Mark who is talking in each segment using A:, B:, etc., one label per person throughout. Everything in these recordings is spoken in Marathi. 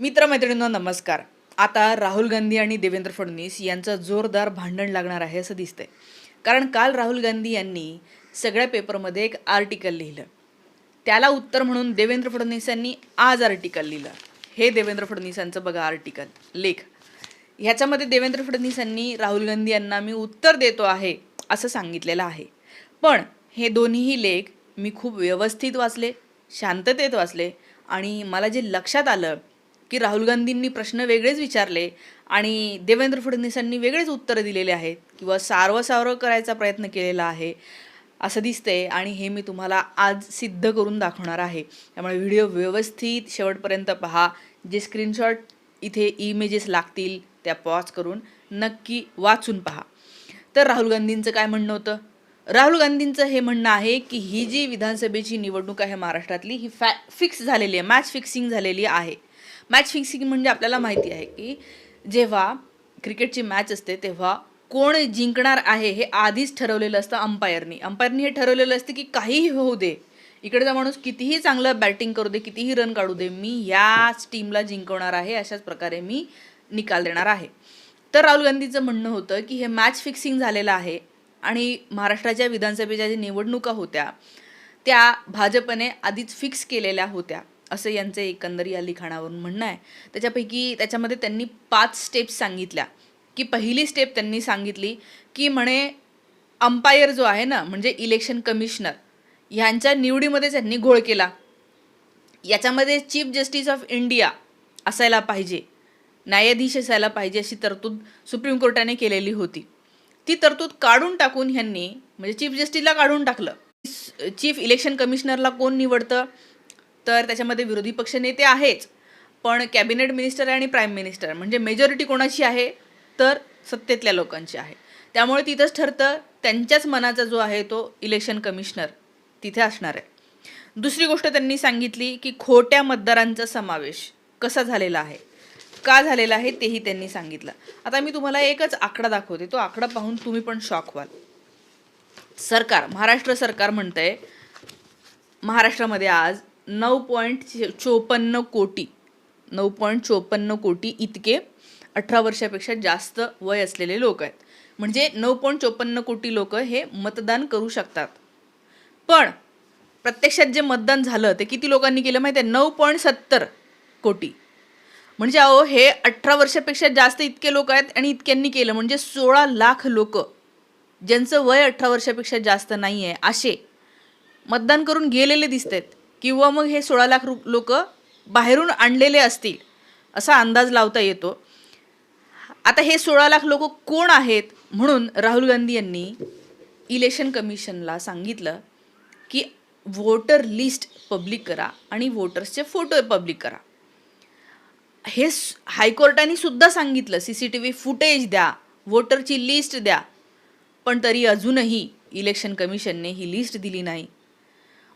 A: मित्रमैत्रिणींनो नमस्कार. आता राहुल गांधी आणि देवेंद्र फडणवीस यांचं जोरदार भांडण लागणार आहे असं दिसतंय. कारण काल राहुल गांधी यांनी सगळ्या पेपरमध्ये एक आर्टिकल लिहिलं. त्याला उत्तर म्हणून देवेंद्र फडणवीस यांनी आज आर्टिकल लिहिलं. हे देवेंद्र फडणवीसांचं बघा आर्टिकल लेख. ह्याच्यामध्ये देवेंद्र फडणवीस यांनी राहुल गांधी यांना मी उत्तर देतो आहे असं सांगितलेलं आहे. पण हे दोन्हीही लेख मी खूप व्यवस्थित वाचले शांततेत वाचले आणि मला जे लक्षात आलं की राहुल गांधींनी प्रश्न वेगळेच विचारले आणि देवेंद्र फडणवीसांनी वेगळेच उत्तरं दिलेले आहेत किंवा सारवं करायचा प्रयत्न केलेला आहे असं दिसतंय आणि हे मी तुम्हाला आज सिद्ध करून दाखवणार आहे. त्यामुळे व्हिडिओ व्यवस्थित शेवटपर्यंत पहा. जे स्क्रीनशॉट इथे इमेजेस लागतील त्या पॉज करून नक्की वाचून पहा. तर राहुल गांधींचं काय म्हणणं होतं? राहुल गांधींचं हे म्हणणं आहे की ही जी विधानसभेची निवडणूक आहे महाराष्ट्रातली ही फॅ फिक्स झालेली आहे मॅच फिक्सिंग झालेली आहे. मॅच फिक्सिंग म्हणजे आपल्याला माहिती आहे की जेव्हा क्रिकेटची मॅच असते तेव्हा कोण जिंकणार आहे हे आधीच ठरवलेलं असतं अंपायरनी. अंपायरनी हे ठरवलेलं असतं की काहीही होऊ दे. इकडचा माणूस कितीही चांगलं बॅटिंग करू दे कितीही रन काढू दे मी याच टीमला जिंकवणार आहे अशाच प्रकारे मी निकाल देणार आहे. तर राहुल गांधीचं म्हणणं होतं की हे मॅच फिक्सिंग झालेलं आहे आणि महाराष्ट्राच्या विधानसभेच्या ज्या निवडणुका होत्या त्या भाजपने आधीच फिक्स केलेल्या होत्या. असं यांचं एकंदर या लिखाणावरून म्हणणं आहे. त्याच्यापैकी त्याच्यामध्ये त्यांनी पाच स्टेप्स सांगितल्या. की पहिली स्टेप त्यांनी सांगितली की म्हणे अंपायर जो आहे ना म्हणजे इलेक्शन कमिशनर ह्यांच्या निवडीमध्ये त्यांनी घोळ केला. याच्यामध्ये चीफ जस्टिस ऑफ इंडिया असायला पाहिजे न्यायाधीश असायला पाहिजे अशी तरतूद सुप्रीम कोर्टाने केलेली होती. ती तरतूद काढून टाकून ह्यांनी म्हणजे चीफ जस्टिसला काढून टाकलं. चीफ इलेक्शन कमिशनरला कोण निवडतं? तर त्याच्यामध्ये विरोधी पक्ष नेते आहेच. पण कॅबिनेट मिनिस्टर आणि प्राईम मिनिस्टर म्हणजे मेजॉरिटी कोणाची आहे? तर सत्तेतल्या लोकांची आहे. त्यामुळे तिथंच ठरतं त्यांच्याच मनाचा जो आहे तो इलेक्शन कमिशनर तिथे असणार आहे. दुसरी गोष्ट त्यांनी सांगितली की खोट्या मतदारांचा समावेश कसा झालेला आहे? का झालेला आहे तेही त्यांनी सांगितलं. आता मी तुम्हाला एकच आकडा दाखवते. तो आकडा पाहून तुम्ही पण शॉक व्हाल. सरकार महाराष्ट्र सरकार म्हणतंय महाराष्ट्रामध्ये आज नऊ पॉईंट चोपन्न कोटी नऊ पॉईंट चोपन्न कोटी इतके अठरा वर्षापेक्षा जास्त वय असलेले लोक आहेत. म्हणजे नऊ पॉईंट चोपन्न कोटी लोक हे मतदान करू शकतात. पण प्रत्यक्षात जे मतदान झालं ते किती लोकांनी केलं माहिती आहे? नऊ पॉईंट सत्तर कोटी. म्हणजे अहो हे अठरा वर्षापेक्षा जास्त इतके लोक आहेत आणि इतक्यांनी केलं. म्हणजे सोळा लाख लोक ज्यांचं वय अठरा वर्षापेक्षा जास्त नाही आहे असे मतदान करून गेलेले दिसत आहेत किंवा मग हे सोळा लाख लोक बाहेरून आणलेले असतील असा अंदाज लावता येतो. आता हे सोळा लाख लोक कोण आहेत म्हणून राहुल गांधी यांनी इलेक्शन कमिशनला सांगितलं की वोटर लिस्ट पब्लिक करा आणि वोटर्सचे फोटो पब्लिक करा. हे हायकोर्टाने सुद्धा सांगितलं C C T V footage द्या वोटरची लिस्ट द्या पण तरी अजूनही इलेक्शन कमिशनने ही लिस्ट दिली नाही.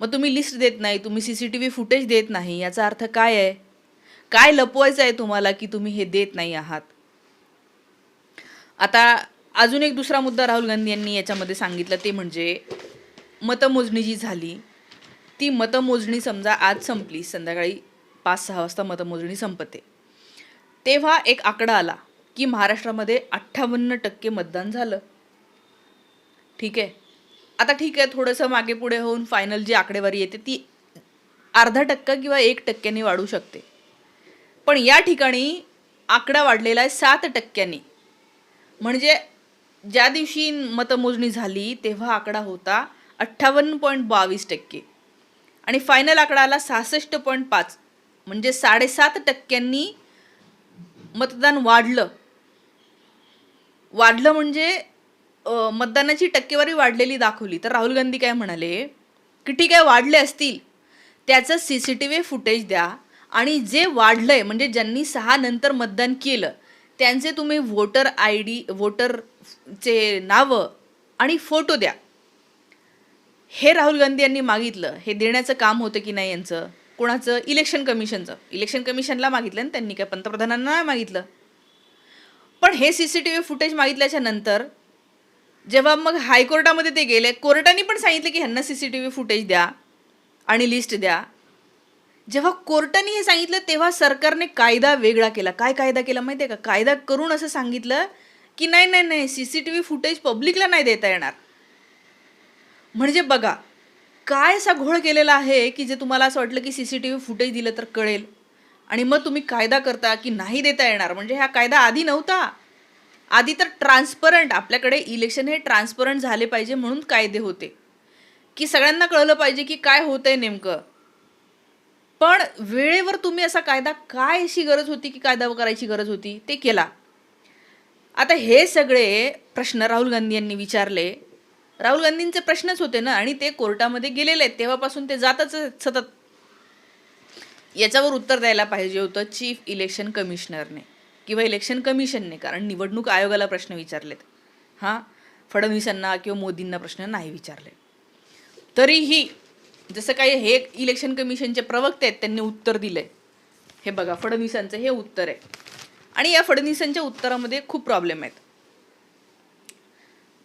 A: मग तुम्ही लिस्ट देत नाही तुम्ही C C T V footage देत नाही याचा अर्थ काय आहे? काय लपवायचं आहे तुम्हाला की तुम्ही हे देत नाही आहात? आता अजून एक दुसरा मुद्दा राहुल गांधी यांनी याच्यामध्ये सांगितलं ते म्हणजे मतमोजणी जी झाली ती मतमोजणी समजा आज संपली संध्याकाळी पाच सहा वाजता मतमोजणी संपते. तेव्हा एक आकडा आला की महाराष्ट्रामध्ये अठ्ठावन्न टक्के मतदान झालं. ठीक आहे? आता ठीक आहे थोडंसं मागे पुढे होऊन फायनल जी आकडेवारी येते ती अर्धा टक्का किंवा एक टक्क्याने वाढू शकते. पण या ठिकाणी आकडा वाढलेला आहे सात टक्क्यांनी. म्हणजे ज्या दिवशी मतमोजणी झाली तेव्हा आकडा होता अठ्ठावन्न पॉईंट बावीस टक्के. आणि फायनल आकडा आला सहासष्ट पॉईंट पाच. म्हणजे साडेसात टक्क्यांनी मतदान वाढलं. वाढलं म्हणजे मतदानाची टक्केवारी वाढलेली दाखवली. तर राहुल गांधी काय म्हणाले? की ठीक आहे वाढले असतील. त्याचं C C T V footage द्या. आणि जे वाढलंय म्हणजे ज्यांनी सहा नंतर मतदान केलं त्यांचे तुम्ही वोटर आय डी वोटरचे नावं आणि फोटो द्या. हे राहुल गांधी यांनी मागितलं. हे देण्याचं काम होतं की नाही यांचं? कोणाचं? इलेक्शन कमिशनचं इलेक्शन कमिशनला मागितलं आणि त्यांनी काय पंतप्रधानांना नाही मागितलं. पण हे C C T V footage मागितल्याच्या नंतर जेव्हा मग हायकोर्टामध्ये ते गेले कोर्टाने पण सांगितलं की ह्यांना C C T V footage द्या आणि लिस्ट द्या. जेव्हा कोर्टाने हे सांगितलं तेव्हा सरकारने कायदा वेगळा केला. काय कायदा केला माहिती आहे का? कायदा करून असं सांगितलं की नाही नाही नाही C C T V footage पब्लिकला नाही देता येणार. म्हणजे बघा काय असा घोळ केलेला आहे की जे तुम्हाला असं वाटलं की C C T V footage दिलं तर कळेल. आणि मग तुम्ही कायदा करता की नाही देता येणार. म्हणजे हा कायदा आधी नव्हता. आधी तर ट्रान्सपरंट आपल्याकडे इलेक्शन हे ट्रान्सपरंट झाले पाहिजे म्हणून कायदे होते. की सगळ्यांना कळलं पाहिजे की काय होतंय नेमकं. पण वेळेवर तुम्ही असा कायदा काय अशी गरज होती की कायदा करायची गरज होती? ते केला. आता हे सगळे प्रश्न राहुल गांधी यांनी विचारले. राहुल गांधींचे प्रश्नच होते ना आणि ते कोर्टामध्ये गेलेले आहेत. तेव्हापासून ते जातच सतत. याच्यावर उत्तर द्यायला पाहिजे होतं चीफ इलेक्शन कमिशनरने किंवा इलेक्शन कमिशनने कारण निवडणूक आयोगाला प्रश्न विचारलेत. हां? फडणवीसांना किंवा मोदींना प्रश्न नाही विचारले. तरीही जसं काही हे इलेक्शन कमिशनचे प्रवक्ते आहेत त्यांनी उत्तर दिलंय. हे बघा फडणवीसांचं हे उत्तर आहे. आणि या फडणवीसांच्या उत्तरामध्ये खूप प्रॉब्लेम आहेत.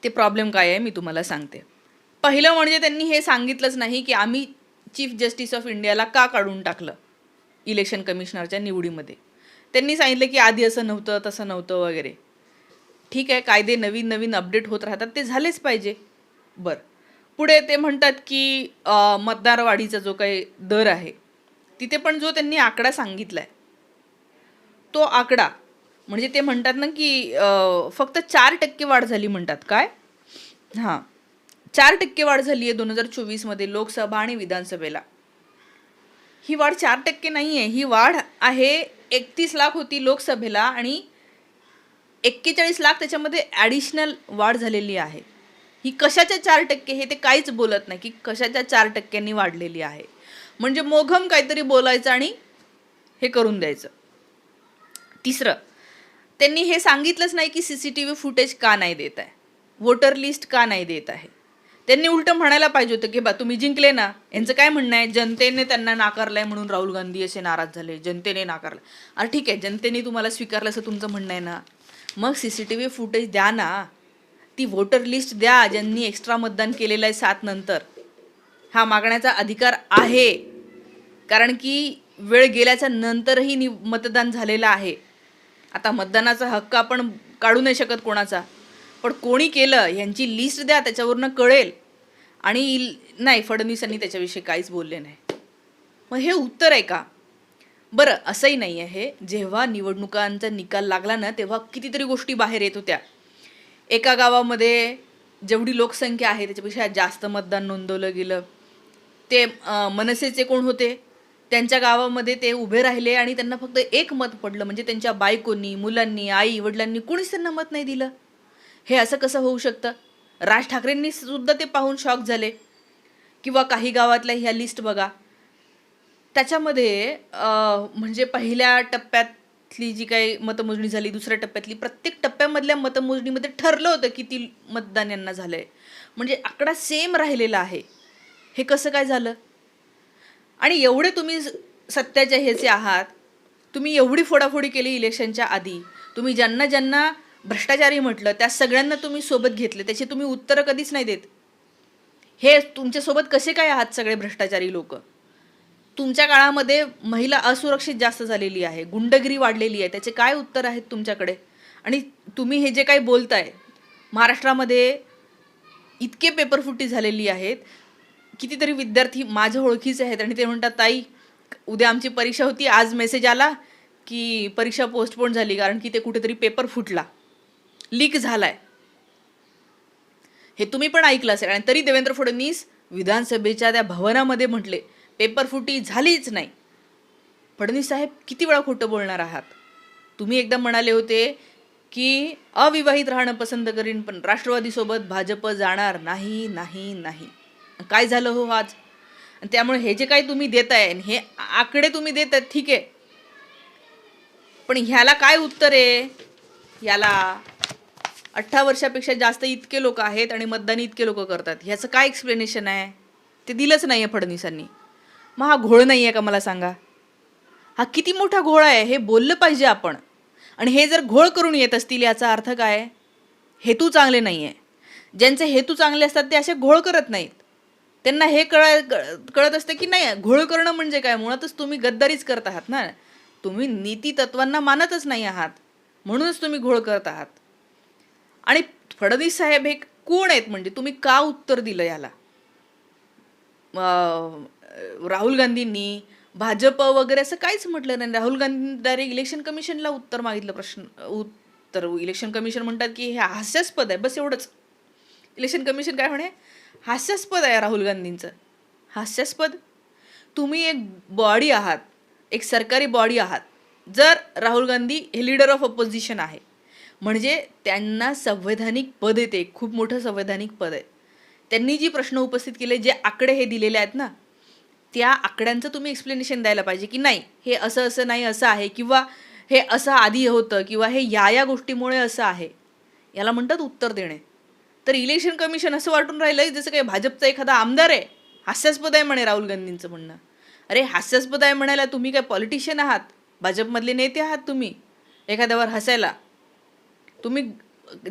A: ते प्रॉब्लेम काय आहे मी तुम्हाला सांगते. पहिलं म्हणजे त्यांनी हे सांगितलंच नाही की आम्ही चीफ जस्टिस ऑफ इंडियाला का काढून टाकलं? इलेक्शन कमिशनरच्या निवडीमध्ये. त्यांनी सांगितलं की आधी असं नव्हतं तसं नव्हतं वगैरे. ठीक आहे कायदे नवीन नवीन अपडेट होत राहतात ते झालेच पाहिजे. बरं. पुढे ते म्हणतात की मतदार वाढीचा जो काही दर आहे तिथे पण जो त्यांनी आकडा सांगितला आहे तो आकडा म्हणजे ते म्हणतात ना की फक्त चार टक्के वाढ झाली म्हणतात. काय? हां. चार टक्के वाढ झाली आहे दोन हजार चोवीसमध्ये लोकसभा आणि विधानसभेला. ही वाढ चार टक्के नाही आहे. ही वाढ आहे एकतीस लाख होती लोकसभेला आणि एक्केचाळीस लाख त्याच्यामध्ये ॲडिशनल वाढ झालेली आहे. ही कशाच्या चार टक्के हे ते काहीच बोलत नाही की कशाच्या चार टक्क्यांनी वाढलेली आहे. म्हणजे मोघम काहीतरी बोलायचं आणि हे करून द्यायचं. तिसरं त्यांनी हे सांगितलंच नाही की C C T V footage का नाही देत आहे? वोटर लिस्ट का नाही देत आहे? त्यांनी उलटं म्हणायला पाहिजे होतं की बा तुम्ही जिंकले ना. यांचं काय म्हणणं आहे? जनतेने त्यांना नाकारलंय म्हणून राहुल गांधी असे नाराज झाले. जनतेने नाकारलं. अरे ठीक आहे. जनतेने तुम्हाला स्वीकारलं असं तुमचं म्हणणं आहे ना? मग C C T V footage द्या ना. ती व्होटर लिस्ट द्या ज्यांनी एक्स्ट्रा मतदान केलेलं आहे सात नंतर. हा मागण्याचा अधिकार आहे. कारण की वेळ गेल्याच्या नंतरही नि मतदान झालेलं आहे. आता मतदानाचा हक्क आपण काढू नाही शकत कोणाचा. पण कोणी केलं यांची लिस्ट द्या त्याच्यावरनं कळेल. आणि नाही फडणवीसांनी त्याच्याविषयी काहीच बोलले नाही. मग हे उत्तर आहे का? बरं असंही नाही आहे जेव्हा निवडणुकांचा निकाल लागला ना तेव्हा कितीतरी गोष्टी बाहेर येत होत्या. एका गावामध्ये जेवढी लोकसंख्या आहे त्याच्यापेक्षा जास्त मतदान नोंदवलं गेलं. ते मनसेचे कोण होते? त्यांच्या गावामध्ये ते उभे राहिले आणि त्यांना फक्त एक मत पडलं म्हणजे त्यांच्या बायकोनी मुलांनी आई वडिलांनी कोणीच त्यांना मत नाही दिलं. हे असं कसं होऊ शकतं? राज ठाकरेंनी सुद्धा ते पाहून शॉक झाले. किंवा काही गावातल्या ह्या लिस्ट बघा. त्याच्यामध्ये म्हणजे पहिल्या टप्प्यातली जी काही मतमोजणी झाली दुसऱ्या टप्प्यातली प्रत्येक टप्प्यामधल्या मतमोजणीमध्ये ठरलं होतं किती मतदान यांना झालं आहे म्हणजे आकडा सेम राहिलेला आहे. हे कसं काय झालं? आणि एवढे तुम्ही स- सत्याच्या ह्याचे आहात. तुम्ही एवढी फोडाफोडी केली इलेक्शनच्या आधी. तुम्ही ज्यांना ज्यांना भ्रष्टाचारी म्हटलं त्या सगळ्यांना तुम्ही सोबत घेतले त्याची तुम्ही उत्तरं कधीच नाही देत. हे तुमच्यासोबत कसे काय आहात सगळे भ्रष्टाचारी लोक? तुमच्या काळामध्ये महिला असुरक्षित जास्त झालेली आहे गुंडगिरी वाढलेली आहे त्याचे काय उत्तर आहेत तुमच्याकडे? आणि तुम्ही हे जे काही बोलताय महाराष्ट्रामध्ये इतके पेपरफुटी झालेली आहेत कितीतरी विद्यार्थी माझ्या ओळखीचे आहेत आणि ते म्हणतात ताई उद्या आमची परीक्षा होती आज मेसेज आला की परीक्षा पोस्टपोन झाली कारण की ते कुठेतरी पेपर फुटला. लीक झालाय. हे तुम्ही पण ऐकलं असेल आणि तरी देवेंद्र फडणवीस विधानसभेच्या त्या भवनामध्ये म्हटले पेपर फुटी झालीच नाही. फडणवीस साहेब किती वेळा खोटं बोलणार आहात? तुम्ही एकदा म्हणाले होते की अविवाहित राहणं पसंत करीन पण राष्ट्रवादीसोबत भाजप जाणार नाही नाही नाही. काय झालं हो आज? आणि त्यामुळे हे जे काही तुम्ही देताय आहे हे आकडे तुम्ही देत आहेत ठीक आहे. पण ह्याला काय उत्तर आहे? याला अठरा वर्षापेक्षा जास्त इतके लोक आहेत आणि मतदान इतके लोक करतात. ह्याचं काय एक्सप्लेनेशन आहे? ते दिलंच नाही आहे फडणवीसांनी. मग हा घोळ नाही आहे का मला सांगा? हा किती मोठा घोळ आहे हे बोललं पाहिजे आपण. आणि हे जर घोळ करून येत असतील याचा अर्थ काय? हेतू चांगले नाही आहे ज्यांचे हेतू चांगले असतात ते असे घोळ करत नाहीत. त्यांना हे कळ कळत असतं की नाही घोळ करणं म्हणजे काय? मुळातच तुम्ही गद्दारीच करत आहात ना. तुम्ही नीती तत्वांना मानतच नाही आहात. म्हणूनच तुम्ही घोळ करत आहात. आणि फडणवीस साहेब हे कोण आहेत म्हणजे तुम्ही का उत्तर दिलं याला? राहुल गांधींनी भाजप वगैरे असं काहीच म्हटलं नाही. राहुल गांधी डायरेक्ट इलेक्शन कमिशनला उत्तर मागितलं प्रश्न उत्तर इलेक्शन कमिशन म्हणतात की हे हास्यास्पद आहे बस एवढंच. इलेक्शन कमिशन काय म्हणे? हास्यास्पद आहे राहुल गांधींचं. हास्यास्पद? तुम्ही एक बॉडी आहात एक सरकारी बॉडी आहात. जर राहुल गांधी हे लीडर ऑफ ऑपोजिशन आहे म्हणजे त्यांना संवैधानिक पद येते. खूप मोठं संवैधानिक पद आहे. त्यांनी जी प्रश्न उपस्थित केले जे आकडे हे दिलेले आहेत ना त्या आकड्यांचं तुम्ही एक्सप्लेनेशन द्यायला पाहिजे की नाही हे असं असं नाही असं आहे किंवा हे असं आधी होतं किंवा हे या या गोष्टीमुळे असं आहे. याला म्हणतात उत्तर देणे. तर इलेक्शन कमिशन असं वाटून राहिलं जसं काही भाजपचा एखादा आमदार आहे हास्यास्पद आहे म्हणे राहुल गांधींचं म्हणणं. अरे हास्यास्पद आहे म्हणायला तुम्ही काय पॉलिटिशियन आहात? भाजपमधले नेते आहात तुम्ही एखाद्यावर हसायला. तुम्ही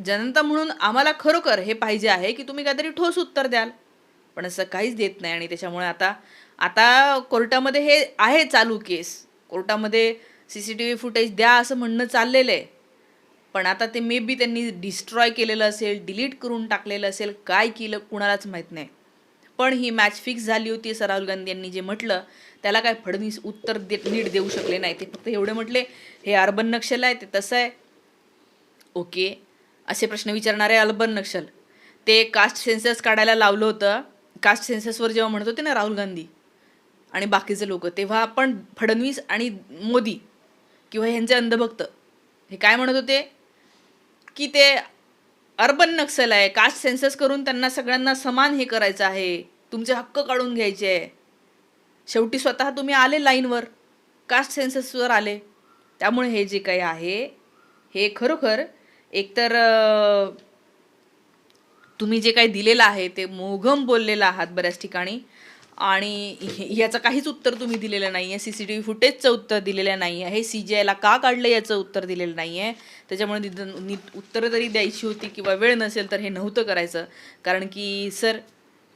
A: जनता म्हणून आम्हाला खरोखर हे पाहिजे आहे की तुम्ही काहीतरी ठोस उत्तर द्याल. पण असं काहीच देत नाही आणि त्याच्यामुळे आता आता कोर्टामध्ये हे आहे चालू केस. कोर्टामध्ये C C T V footage द्या असं म्हणणं चाललेलं आहे. पण आता ते मे बी त्यांनी डिस्ट्रॉय केलेलं असेल डिलीट करून टाकलेलं असेल काय केलं कुणालाच माहीत नाही. पण ही मॅच फिक्स झाली होती असं राहुल गांधी यांनी जे म्हटलं त्याला काय फडणवीस उत्तर दे नीट देऊ शकले नाही. ते फक्त एवढे म्हटले हे अर्बन नक्षल आहे ते तसं आहे. ओके? असे प्रश्न विचारणारे अर्बन नक्षल. ते कास्ट सेन्सस काढायला लावलं होतं. कास्ट सेन्ससवर जेव्हा म्हणत होते ना राहुल गांधी आणि बाकीचे लोक तेव्हा आपण फडणवीस आणि मोदी किंवा ह्यांचे अंधभक्त हे काय म्हणत होते? की ते अर्बन नक्सल आहे. कास्ट सेन्सस करून त्यांना सगळ्यांना समान हे करायचं आहे. तुमचे हक्क काढून घ्यायचे आहे. शेवटी स्वतः तुम्ही आले लाईनवर. कास्ट सेन्ससवर आले. त्यामुळे हे जे काही आहे हे खरोखर एकतर तुम्ही जे काही दिलेलं आहे ते मोघम बोललेलं आहात बऱ्याच ठिकाणी. आणि याचं काहीच उत्तर तुम्ही दिलेलं नाही आहे सी सी टी व्ही फुटेजचं उत्तर दिलेलं नाही आहे सी जी आयला का काढलं याचं उत्तर दिलेलं नाही आहे त्याच्यामुळे नीट उत्तरं तरी द्यायची होती किंवा वेळ नसेल तर हे नव्हतं करायचं. कारण की सर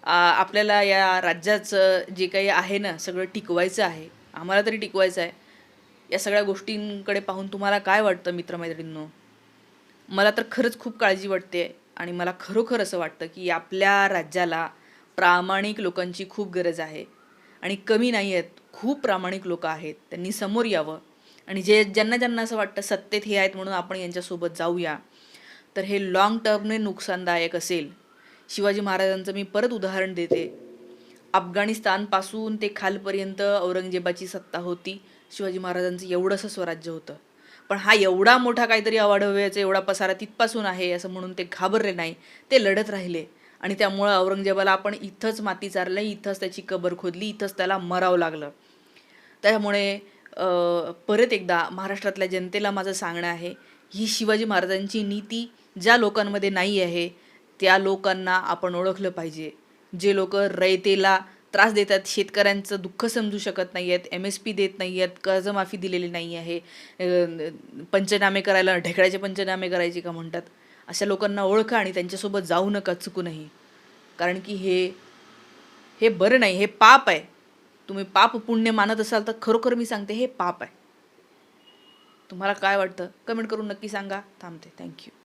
A: आपल्याला या राज्याचं जे काही आहे ना सगळं टिकवायचं आहे. आम्हाला तरी टिकवायचं आहे. या सगळ्या गोष्टींकडे पाहून तुम्हाला काय वाटतं मित्रमैत्रिणींनो? मला तर खरंच खूप काळजी वाटते आणि मला खरोखर असं वाटतं की आपल्या राज्याला प्रामाणिक लोकांची खूप गरज आहे. आणि कमी नाही आहेत खूप प्रामाणिक लोक आहेत. त्यांनी समोर यावं. आणि जे ज्यांना ज्यांना असं वाटतं सत्तेत हे आहेत म्हणून आपण यांच्यासोबत जाऊया. तर हे लाँग टर्मने नुकसानदायक असेल. शिवाजी महाराजांचं मी परत उदाहरण देते. अफगाणिस्तानपासून ते खालपर्यंत औरंगजेबाची सत्ता होती. शिवाजी महाराजांचं एवढंसं स्वराज्य होतं. पण हा एवढा मोठा काहीतरी अवाढव्याचा एवढा पसारा तिथपासून आहे असं म्हणून ते घाबरले नाही. ते लढत राहिले. आणि त्यामुळं औरंगजेबाला आपण इथंच माती चारलं इथंच त्याची कबर खोदली इथंच त्याला मरावं लागलं. त्यामुळे परत एकदा महाराष्ट्रातल्या जनतेला माझं सांगणं आहे ही शिवाजी महाराजांची नीती ज्या लोकांमध्ये नाही आहे त्या लोकांना आपण ओळखलं पाहिजे. जे लोक रयतेला त्रास देतात. शेतकऱ्यांचं दुःख समजू शकत नाही आहेत एम एस पी देत नाही आहेत कर्जमाफी दिलेली नाही आहे. पंचनामे करायला ढेकळ्याचे पंचनामे करायचे का म्हणतात? अशा लोकांना ओळखा आणि त्यांच्यासोबत जाऊ नका चुकूनही. कारण की हे हे बरं नाही. हे पाप आहे. तुम्ही पाप पुण्य मानत असाल तर खरोखर मी सांगते हे पाप आहे. तुम्हाला काय वाटतं? कमेंट करून नक्की सांगा. थांबते. थँक्यू